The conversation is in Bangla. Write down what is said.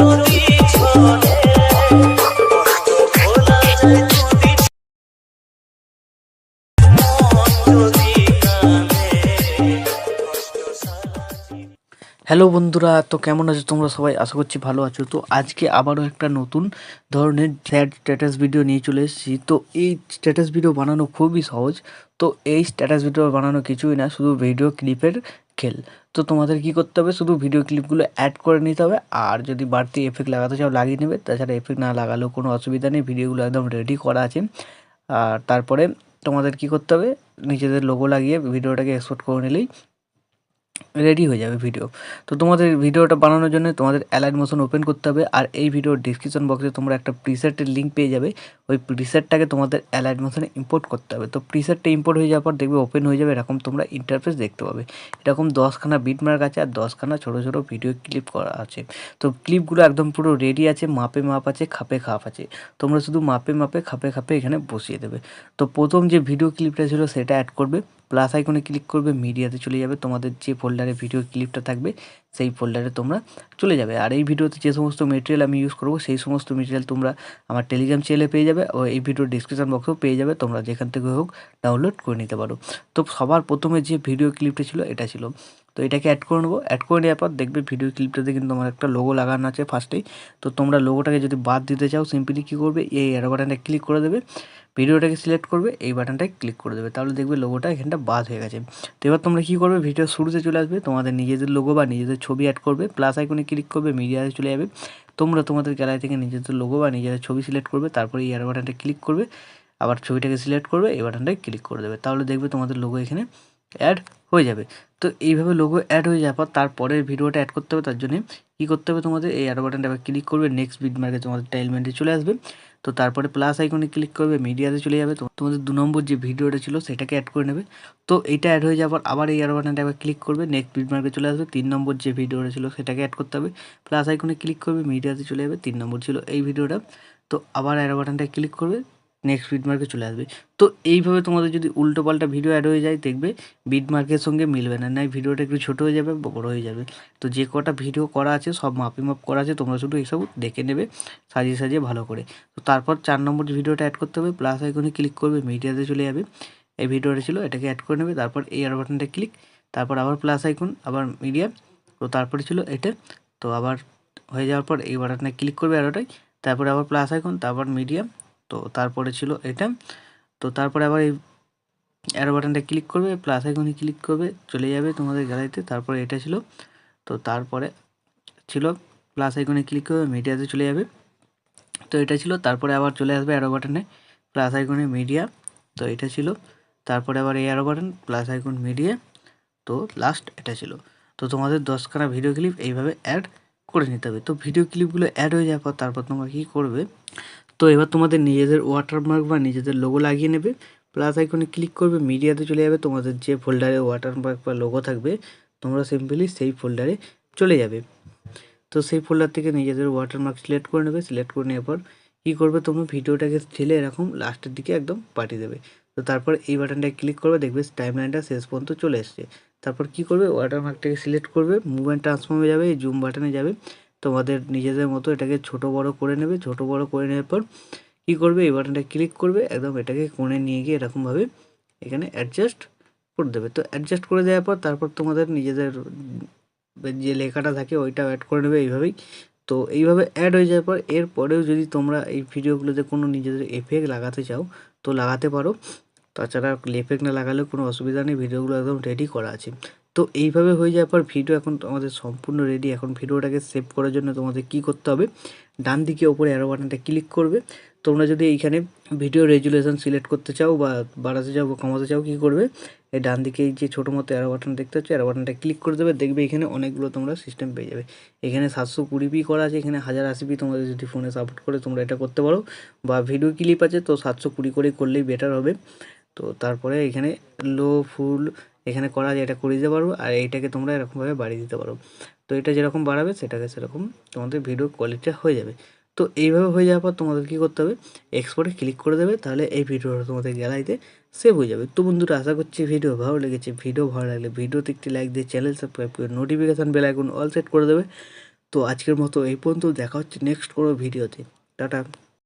হ্যালো বন্ধুরা, তো কেমন আছো তোমরা সবাই? আশা করছি ভালো আছো। তো আজকে আবারও একটা নতুন ধরনের স্যাড স্ট্যাটাস ভিডিও নিয়ে চলে এসেছি। তো এই স্ট্যাটাস ভিডিও বানানো খুবই সহজ। তো এই স্ট্যাটাস ভিডিও বানানো কিছুই না, শুধু ভিডিও ক্লিপের খেল তো তোমাদের কি করতে হবে? শুধু ভিডিও ক্লিপগুলো অ্যাড করে নিতে হবে। আর যদি বাড়তি এফেক্ট লাগাতে চাও, লাগিয়ে নেবে। তাছাড়া এফেক্ট না লাগালেও কোনো অসুবিধা নেই। ভিডিওগুলো একদম রেডি করা আছে। আর তারপরে তোমাদের কি করতে হবে? নিজেদের লোগো লাগিয়ে ভিডিওটাকে এক্সপোর্ট করে নিলেই রেডি হয়ে যাবে ভিডিও তো তোমাদের ভিডিওটা বানানোর জন্য তোমাদের অ্যালাইন মোশন ওপেন করতে হবে আর এই ভিডিওর ডিসক্রিপশন বক্সে তোমরা একটা প্রিসেটের লিঙ্ক পেয়ে যাবে। ওই প্রিসেটটাকে তোমাদের অ্যালাইন মোশনে ইম্পোর্ট করতে হবে। তো প্রিসেটটা ইম্পোর্ট হয়ে যাওয়ার পর দেখবে ওপেন হয়ে যাবে, এরকম তোমরা ইন্টারফেস দেখতে পাবে। এরকম দশখানা বিট মার্ক আছে আর দশখানা ছোটো ছোটো ভিডিও ক্লিপ করা আছে। তো ক্লিপগুলো একদম পুরো রেডি আছে, মাপে মাপ আছে, খাপে খাপ আছে। তোমরা শুধু মাপে মাপে, খাপে খাপে এখানে বসিয়ে দেবে। তো প্রথম যে ভিডিও ক্লিপটা ছিল সেটা অ্যাড করবে। প্লাস আইকনে ক্লিক করবে মিডিয়াতে চলে যাবে, তোমাদের যে ফোল্ডারে ভিডিও ক্লিপটা থাকবে, সেই ফোল্ডারে তোমরা চলে যাবে। আর এই ভিডিওতে যে সমস্ত মেটেরিয়াল আমি ইউজ করব, সেই সমস্ত মেটেরিয়াল তোমরা আমার টেলিগ্রাম চ্যানেলে পেয়ে যাবে ও এই ভিডিও ডিসক্রিপশান বক্সেও পেয়ে যাবে, তোমরা যেখান থেকে হোক ডাউনলোড করে নিতে পারো। তো সবার প্রথমে যে ভিডিও ক্লিপটা ছিল, এটা ছিল। তো এটাকে অ্যাড করে নেব। অ্যাড করে নেওয়ার পর দেখবে ভিডিও ক্লিপটাতে কিন্তু আমার একটা লোগো লাগানো আছে ফার্স্টেই তো তোমরা লোগোটাকে যদি বাদ দিতে চাও সিম্পলি কী করবে? এই অ্যারো বাটনটা ক্লিক করে দেবে। ভিডিওটাকে সিলেক্ট করবে, এই বাটনটায় ক্লিক করে দেবে। তাহলে দেখবে লোগোটা এখানটা বাদ হয়ে গেছে। তো এবার তোমরা কী করবে? ভিডিও শুরুতে চলে আসবে। তোমাদের নিজেদের লোগো বা নিজেদের ছবি অ্যাড করবে। প্লাস আইকনে ক্লিক করবে মিডিয়াতে চলে যাবে। তোমরা তোমাদের গ্যালারি থেকে নিজেদের লোগো বা নিজেদের ছবি সিলেক্ট করবে। তারপরে এই অ্যারো বাটনটা ক্লিক করবে। আবার ছবিটাকে সিলেক্ট করবে, এই বাটনটায় ক্লিক করে দেবে। তাহলে দেখবে তোমাদের লোগো এখানে অ্যাড হয়ে যাবে। তো এইভাবে লোগো অ্যাড হয়ে যাওয়ার পর তারপরের ভিডিওটা অ্যাড করতে হবে, তার জন্য কী করতে হবে তোমাদের? এই অ্যারো বাটনটা আবার ক্লিক করবে নেক্সট বিট মার্কে তোমাদের টাইলমেন্টে চলে আসবে। তো তারপরে প্লাস আইকনে ক্লিক করবে মিডিয়াতে চলে যাবে। তোমাদের দু নম্বর যে ভিডিওটা ছিল সেটাকে অ্যাড করে নেবে। তো এইটা অ্যাড হয়ে যাওয়ার পর আবার এই অ্যারো বাটনটা একবার ক্লিক করবে নেক্সট বিট মার্কে চলে আসবে। তিন নম্বর যে ভিডিওটা ছিল সেটাকে অ্যাড করতে হবে। প্লাস আইকনে ক্লিক করবে মিডিয়াতে চলে যাবে। তিন নম্বর ছিল এই ভিডিওটা তো আবার অ্যারো বাটনটা ক্লিক করবে। নেক্সট বিটমার্কে চলে আসবে। তো এইভাবে তোমাদের যদি উল্টো পাল্টা ভিডিও অ্যাড হয়ে যায়, দেখবে বিটমার্কের সঙ্গে মিলবে না। নাই ভিডিওটা একটু ছোটো হয়ে যাবে বড় হয়ে যাবে। তো যে কটা ভিডিও করা আছে, সব মাপে মাপ করা আছে, তোমরা শুধু এইসব দেখে নেবে, সাজিয়ে সাজিয়ে ভালো করে। তো তারপর চার নম্বর ভিডিওটা অ্যাড করতে হবে প্লাস আইকনে ক্লিক করবে মিডিয়াতে চলে যাবে। এই ভিডিওটা ছিল, এটাকে অ্যাড করে নেবে, তারপর এই আর বাটনটা ক্লিক তারপর আবার প্লাস আইকন আবার মিডিয়া তো তারপরে ছিল এটা। তো আবার হয়ে যাওয়ার পর এই বাটনটা ক্লিক করবে আরোটাই তারপরে আবার প্লাস আইকন তারপর মিডিয়াম তো তারপরে ছিল এটা। তো তারপরে আবার এই অ্যারো বাটনটা ক্লিক করবে প্লাস আইকনে ক্লিক করবে, চলে যাবে তোমাদের গ্যালারিতে তারপরে এটা ছিল। তো তারপরে ছিল প্লাস আইকনে ক্লিক করবে মিডিয়াতে চলে যাবে। তো এটা ছিল, তারপরে আবার চলে আসবে অ্যারো বাটনে প্লাস আইকনে মিডিয়া তো এটা ছিল। তারপরে আবার এই arrow button plus icon media তো লাস্ট এটা ছিল। তো তোমাদের দশখানা ভিডিও ক্লিপ এইভাবে অ্যাড করে নিতে হবে। তো ভিডিও ক্লিপগুলো অ্যাড হয়ে যাওয়ার পর তারপর তোমরা কী করবে? তো এবার তোমাদের নিজেদের ওয়াটারমার্ক বা নিজেদের লোগো লাগিয়ে নেবে। প্লাস আইকনে ক্লিক করবে মিডিয়াতে চলে যাবে, তোমাদের যে ফোল্ডারে ওয়াটারমার্ক বা লোগো থাকবে, তোমরা সিম্পলি সেই ফোল্ডারে চলে যাবে। তো সেই ফোল্ডার থেকে নিজেদের ওয়াটারমার্ক সিলেক্ট করে নেবে সিলেক্ট করে নেওয়ার পর কী করবে তোমরা? ভিডিওটাকে ঠেলে এরকম লাস্টের দিকে একদম পাঠিয়ে দেবে। তো তারপর এই বাটনটায় ক্লিক করবে, দেখবে টাইম লাইনটা শেষ পর্যন্ত চলে এসছে। তারপর কী করবে? ওয়াটারমার্কটাকে সিলেক্ট করবে মুভমেন্ট ট্রান্সফর্মে যাবে জুম বাটনে যাবে। তোমাদের নিজেদের মতো এটাকে ছোট বড় করে নেবে, ছোট বড় করে নেওয়ার পর কী করবে? এই বাটনটা ক্লিক করবে, একদম এটাকে কোণে নিয়ে গিয়ে এরকমভাবে এখানে অ্যাডজাস্ট করে দেবে। তো অ্যাডজাস্ট করে দেওয়ার পর তারপর তোমাদের নিজেদের যে লেখাটা থাকে ওইটাও অ্যাড করে নেবে এইভাবেই। তো এইভাবে অ্যাড হয়ে যাওয়ার পর এরপরেও যদি তোমরা এই ভিডিওগুলোতে কোনো নিজেদের এফেক্ট লাগাতে চাও, তো লাগাতে পারো। তাছাড়া এফেক্ট না লাগালেও কোনো অসুবিধা নেই ভিডিওগুলো একদম রেডি করা আছে। তো এইভাবে হয়ে যাওয়ার পর ভিডিও এখন আমাদের সম্পূর্ণ রেডি এখন ভিডিওটাকে সেভ করার জন্য তোমাদের কি করতে হবে? ডান দিকে ওপরে অ্যারো বাটনটা ক্লিক করবে। তোমরা যদি এইখানে ভিডিও রেজুলেশন সিলেক্ট করতে চাও বা বাড়াতে চাও বা কমাতে চাও, কী করবে? এই ডান দিকে এই যে ছোটো মতো অ্যারো বাটন দেখতে হচ্ছে অ্যারো বাটনটা ক্লিক করে দেবে। দেখবে এখানে অনেকগুলো তোমরা সিস্টেম পেয়ে যাবে। এখানে সাতশো কুড়ি পি করা আছে, এখানে হাজার আশি পি তোমাদের যদি ফোনে সাপোর্ট করে তোমরা এটা করতে পারো। বা ভিডিও ক্লিপ আছে, তো সাতশো কুড়ি করে করলেই বেটার হবে। তো তারপরে এখানে লো ফুল এখানে করা যায় এটা করে দিতে পারব আর এইটাকে তোমরা এরকমভাবে বাড়িয়ে দিতে পারো। তো এটা যেরকম বাড়াবে সেটাকে সেরকম তোমাদের ভিডিও কোয়ালিটিটা হয়ে যাবে। তো এইভাবে হয়ে যাওয়ার পর তোমাদের কী করতে হবে? এক্সপোর্টে ক্লিক করে দেবে, তাহলে এই ভিডিওটা তোমাদের গ্যালারিতে সেভ হয়ে যাবে। তো বন্ধুরা, আশা করছি ভিডিও ভালো লেগেছে। ভিডিও ভালো লাগলে ভিডিওতে একটি লাইক দিয়ে চ্যানেল সাবস্ক্রাইব করে notification bell icon all set করে দেবে। তো আজকের মতো এই পর্যন্ত, দেখা হচ্ছে নেক্সট কোনো ভিডিওতে টাটা।